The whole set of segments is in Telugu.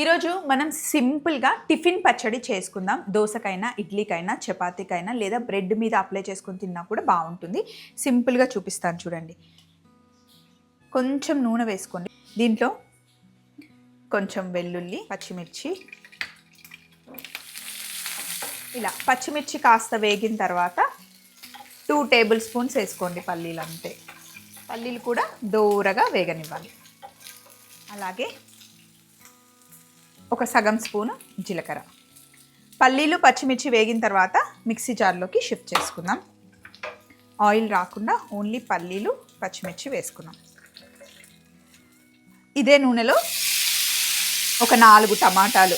ఈరోజు మనం సింపుల్గా టిఫిన్ పచ్చడి చేసుకుందాం. దోశకైనా ఇడ్లీకైనా చపాతీకైనా లేదా బ్రెడ్ మీద అప్లై చేసుకొని తిన్నా కూడా బాగుంటుంది. సింపుల్గా చూపిస్తాను చూడండి. కొంచెం నూనె వేసుకోండి. దీంట్లో కొంచెం వెల్లుల్లి పచ్చిమిర్చి. ఇలా పచ్చిమిర్చి కాస్త వేగిన తర్వాత టూ టేబుల్ స్పూన్స్ వేసుకోండి పల్లీలు అంతే. పల్లీలు కూడా దూరగా వేగనివ్వాలి. అలాగే ఒక సగం స్పూను జీలకర్ర. పల్లీలు పచ్చిమిర్చి వేగిన తర్వాత మిక్సీ జార్లోకి షిఫ్ట్ చేసుకుందాం. ఆయిల్ రాకుండా ఓన్లీ పల్లీలు పచ్చిమిర్చి వేసుకున్నాం ఇదే నూనెలో ఒక నాలుగు టమాటాలు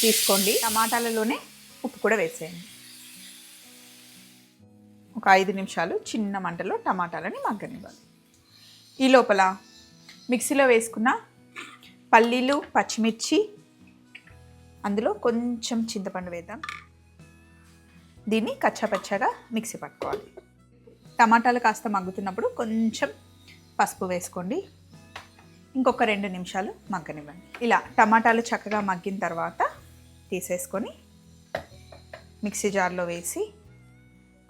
తీసుకోండి. టమాటాలలోనే ఉప్పు కూడా వేసేయండి. ఒక ఐదు నిమిషాలు చిన్న మంటలో టమాటాలని మగ్గనివ్వాలి. ఈ లోపల మిక్సీలో వేసుకున్న పల్లీలు పచ్చిమిర్చి అందులో కొంచెం చింతపండు వేద్దాం. దీన్ని కచ్చాపచ్చాగా మిక్సీ పట్టుకోవాలి. టమాటాలు కాస్త మగ్గుతున్నప్పుడు కొంచెం పసుపు వేసుకోండి. ఇంకొక రెండు నిమిషాలు మగ్గనివ్వండి. ఇలా టమాటాలు చక్కగా మగ్గిన తర్వాత తీసేసుకొని మిక్సీ జార్లో వేసి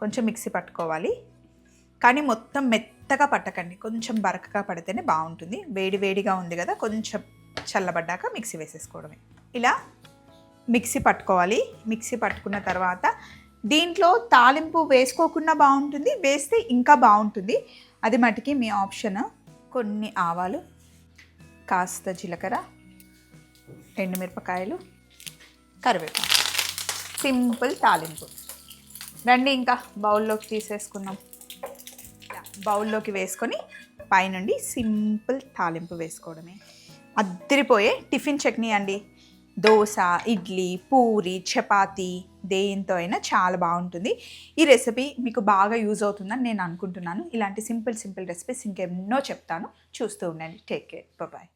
కొంచెం మిక్సీ పట్టుకోవాలి. కానీ మొత్తం మెత్తగా పట్టకండి. కొంచెం బరకగా పడితేనే బాగుంటుంది. వేడి వేడిగా ఉంది కదా కొంచెం చల్లబడ్డాక మిక్సీ వేసేసుకోవడమే. ఇలా మిక్సీ పట్టుకోవాలి. మిక్సీ పట్టుకున్న తర్వాత దీంట్లో తాలింపు వేసుకోకుండా బాగుంటుంది వేస్తే ఇంకా బాగుంటుంది. అది మటుకి మీ ఆప్షన్. కొన్ని ఆవాలు కాస్త జీలకర్ర ఎండుమిరపకాయలు కరివేపాకు. సింపుల్ తాలింపు. రండి ఇంకా బౌల్లోకి తీసేసుకుందాం. బౌల్లోకి వేసుకొని పైనుండి సింపుల్ తాలింపు వేసుకోవడమే. అద్దరిపోయే టిఫిన్ చట్నీ అండి. దోశ ఇడ్లీ పూరి చపాతీ దేంతో అయినా చాలా బాగుంటుంది. ఈ రెసిపీ మీకు బాగా యూజ్ అవుతుందని నేను అనుకుంటున్నాను. ఇలాంటి సింపుల్ సింపుల్ రెసిపీస్ ఇంకెన్నో చెప్తాను. చూస్తూ ఉండండి. Take care. బాయ్